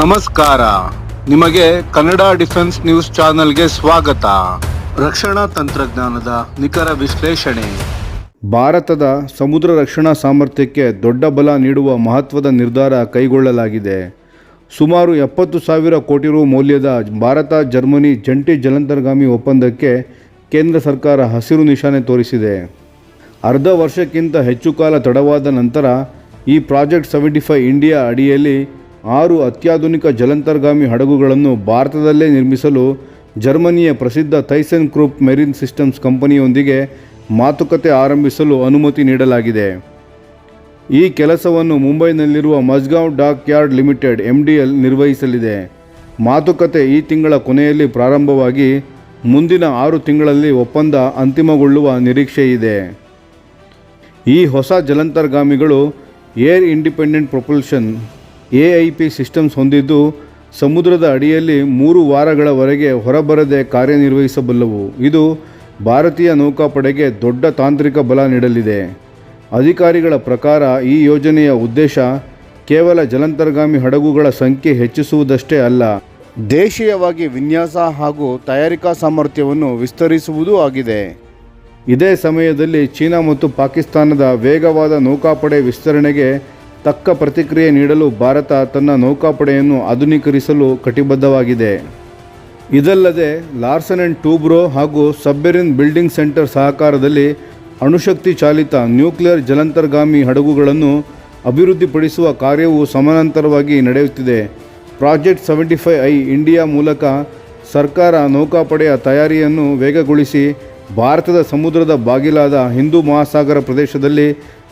ನಮಸ್ಕಾರ. ನಿಮಗೆ Kannada defence news ಚಾನೆಲ್ಗೆ ಸ್ವಾಗತ. ರಕ್ಷಣಾ ತಂತ್ರಜ್ಞಾನದ ನಿಖರ ವಿಶ್ಲೇಷಣೆ. ಭಾರತದ ಸಮುದ್ರ ರಕ್ಷಣಾ ಸಾಮರ್ಥ್ಯಕ್ಕೆ ದೊಡ್ಡ ಬಲ ನೀಡುವ ಮಹತ್ವದ ನಿರ್ಧಾರ ಕೈಗೊಳ್ಳಲಾಗಿದೆ. ಸುಮಾರು ಎಪ್ಪತ್ತು ಸಾವಿರ ಕೋಟಿ ರು ಮೌಲ್ಯದ ಭಾರತ ಜರ್ಮನಿ ಜಂಟಿ ಜಲಂತರ್ಗಾಮಿ ಒಪ್ಪಂದಕ್ಕೆ ಕೇಂದ್ರ ಸರ್ಕಾರ ಹಸಿರು ನಿಶಾನೆ ತೋರಿಸಿದೆ. ಅರ್ಧ ವರ್ಷಕ್ಕಿಂತ ಹೆಚ್ಚು ಕಾಲ ತಡವಾದ ನಂತರ ಈ ಪ್ರಾಜೆಕ್ಟ್ ಸೆವೆಂಟಿ ಫೈವ್ ಇಂಡಿಯಾ ಅಡಿಯಲ್ಲಿ ಆರು ಅತ್ಯಾಧುನಿಕ ಜಲಂತರ್ಗಾಮಿ ಹಡಗುಗಳನ್ನು ಭಾರತದಲ್ಲೇ ನಿರ್ಮಿಸಲು ಜರ್ಮನಿಯ ಪ್ರಸಿದ್ಧ ಥೈಸನ್ ಕ್ರೂಪ್ ಮೆರಿನ್ ಸಿಸ್ಟಮ್ಸ್ ಕಂಪನಿಯೊಂದಿಗೆ ಮಾತುಕತೆ ಆರಂಭಿಸಲು ಅನುಮತಿ ನೀಡಲಾಗಿದೆ. ಈ ಕೆಲಸವನ್ನು ಮುಂಬೈನಲ್ಲಿರುವ Mazagon dockyard limited L ನಿರ್ವಹಿಸಲಿದೆ. ಮಾತುಕತೆ ಈ ತಿಂಗಳ ಕೊನೆಯಲ್ಲಿ ಪ್ರಾರಂಭವಾಗಿ ಮುಂದಿನ ಆರು ತಿಂಗಳಲ್ಲಿ ಒಪ್ಪಂದ ಅಂತಿಮಗೊಳ್ಳುವ ನಿರೀಕ್ಷೆ ಇದೆ. ಈ ಹೊಸ ಜಲಂತರ್ಗಾಮಿಗಳು air independent propulsion A I P systems ಹೊಂದಿದ್ದು ಸಮುದ್ರದ ಅಡಿಯಲ್ಲಿ ಮೂರು ವಾರಗಳವರೆಗೆ ಹೊರಬರದೆ ಕಾರ್ಯನಿರ್ವಹಿಸಬಲ್ಲವು. ಇದು ಭಾರತೀಯ ನೌಕಾಪಡೆಗೆ ದೊಡ್ಡ ತಾಂತ್ರಿಕ ಬಲ ನೀಡಲಿದೆ. ಅಧಿಕಾರಿಗಳ ಪ್ರಕಾರ ಈ ಯೋಜನೆಯ ಉದ್ದೇಶ ಕೇವಲ ಜಲಂತರ್ಗಾಮಿ ಹಡಗುಗಳ ಸಂಖ್ಯೆ ಹೆಚ್ಚಿಸುವುದಷ್ಟೇ ಅಲ್ಲ, ದೇಶೀಯವಾಗಿ ವಿನ್ಯಾಸ ಹಾಗೂ ತಯಾರಿಕಾ ಸಾಮರ್ಥ್ಯವನ್ನು ವಿಸ್ತರಿಸುವುದೂ ಆಗಿದೆ. ಇದೇ ಸಮಯದಲ್ಲಿ ಚೀನಾ ಮತ್ತು ಪಾಕಿಸ್ತಾನದ ವೇಗವಾದ ನೌಕಾಪಡೆ ವಿಸ್ತರಣೆಗೆ ತಕ್ಕ ಪ್ರತಿಕ್ರಿಯೆ ನೀಡಲು ಭಾರತ ತನ್ನ ನೌಕಾಪಡೆಯನ್ನು ಆಧುನೀಕರಿಸಲು ಕಟಿಬದ್ಧವಾಗಿದೆ. ಇದಲ್ಲದೆ ಲಾರ್ಸನ್ ಆ್ಯಂಡ್ ಟೂಬ್ರೋ ಹಾಗೂ ಸಬ್ಬೆರಿನ್ ಬಿಲ್ಡಿಂಗ್ ಸೆಂಟರ್ ಸಹಕಾರದಲ್ಲಿ ಅಣುಶಕ್ತಿ ಚಾಲಿತ ನ್ಯೂಕ್ಲಿಯರ್ ಜಲಂತರ್ಗಾಮಿ ಹಡಗುಗಳನ್ನು ಅಭಿವೃದ್ಧಿಪಡಿಸುವ ಕಾರ್ಯವು ಸಮಾನಾಂತರವಾಗಿ ನಡೆಯುತ್ತಿದೆ. Project seventy five I India ಮೂಲಕ ಸರ್ಕಾರ ನೌಕಾಪಡೆಯ ತಯಾರಿಯನ್ನು ವೇಗಗೊಳಿಸಿ ಭಾರತದ ಸಮುದ್ರದ ಬಾಗಿಲಾದ ಹಿಂದೂ ಮಹಾಸಾಗರ ಪ್ರದೇಶದಲ್ಲಿ